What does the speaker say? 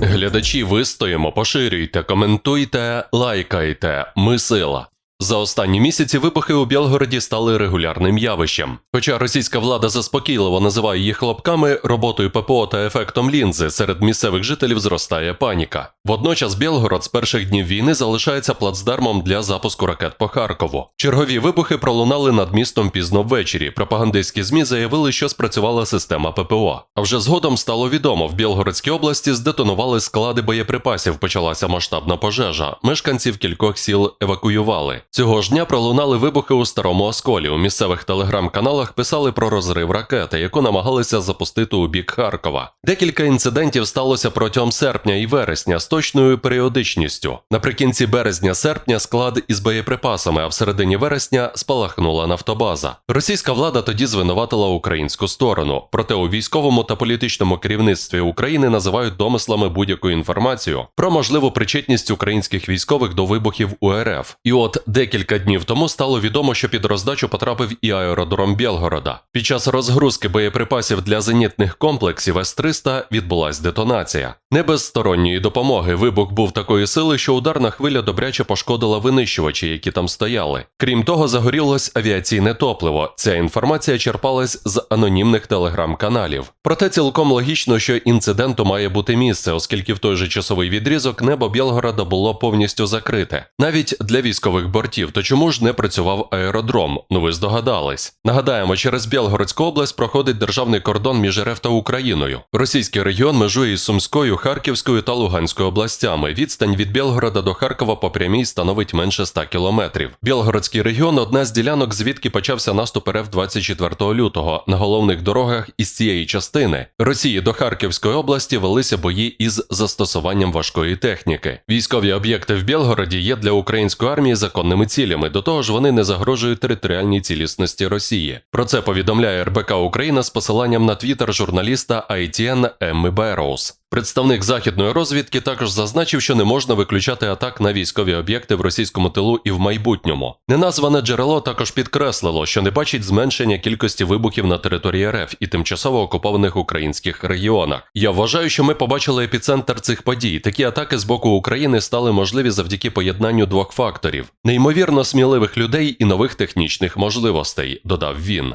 Глядачі, вистоїмо, поширюйте, коментуйте, лайкайте. Ми сила. За останні місяці вибухи у Білгороді стали регулярним явищем. Хоча російська влада заспокійливо називає їх хлопками, роботою ППО та ефектом лінзи серед місцевих жителів зростає паніка. Водночас Білгород з перших днів війни залишається плацдармом для запуску ракет по Харкову. Чергові вибухи пролунали над містом пізно ввечері. Пропагандистські змі заявили, що спрацювала система ППО. А вже згодом стало відомо, в Білгородській області здетонували склади боєприпасів. Почалася масштабна пожежа. Мешканців кількох сіл евакуювали. Цього ж дня пролунали вибухи у старому осколі. У місцевих телеграм-каналах писали про розрив ракети, яку намагалися запустити у бік Харкова. Декілька інцидентів сталося протягом серпня і вересня точною періодичністю. Наприкінці березня-серпня склад із боєприпасами, а в середині вересня спалахнула нафтобаза. Російська влада тоді звинуватила українську сторону. Проте у військовому та політичному керівництві України називають домислами будь-яку інформацію про можливу причетність українських військових до вибухів у РФ. І от декілька днів тому стало відомо, що під роздачу потрапив і аеродром Білгорода. Під час розгрузки боєприпасів для зенітних комплексів С-300 відбулась детонація. Не без сторонньої допомоги вибух був такої сили, що ударна хвиля добряче пошкодила винищувачі, які там стояли. Крім того, загорілось авіаційне топливо. Ця інформація черпалась з анонімних телеграм-каналів. Проте цілком логічно, що інциденту має бути місце, оскільки в той же часовий відрізок небо Білгорода було повністю закрите. Навіть для військових бортів, то чому ж не працював аеродром? Ну ви здогадались. Нагадаємо, через Білгородську область проходить державний кордон між РФ та Україною. Російський регіон межує із Сумською, Харківською та Луганською областями. Відстань від Білгорода до Харкова по прямій становить менше 100 кілометрів. Білгородський регіон одна з ділянок, звідки почався наступ РФ 24 лютого. На головних дорогах із цієї частини Росії до Харківської області велися бої із застосуванням важкої техніки. Військові об'єкти в Білгороді є для української армії законними цілями. До того ж, вони не загрожують територіальній цілісності Росії. Про це повідомляє РБК Україна з посиланням на твіттер журналіста ITN Емми Берроуз. Представник західної розвідки також зазначив, що не можна виключати атак на військові об'єкти в російському тилу і в майбутньому. Неназване джерело також підкреслило, що не бачить зменшення кількості вибухів на території РФ і тимчасово окупованих українських регіонах. Я вважаю, що ми побачили епіцентр цих подій. Такі атаки з боку України стали можливі завдяки поєднанню двох факторів: неймовірно сміливих людей і нових технічних можливостей, додав він.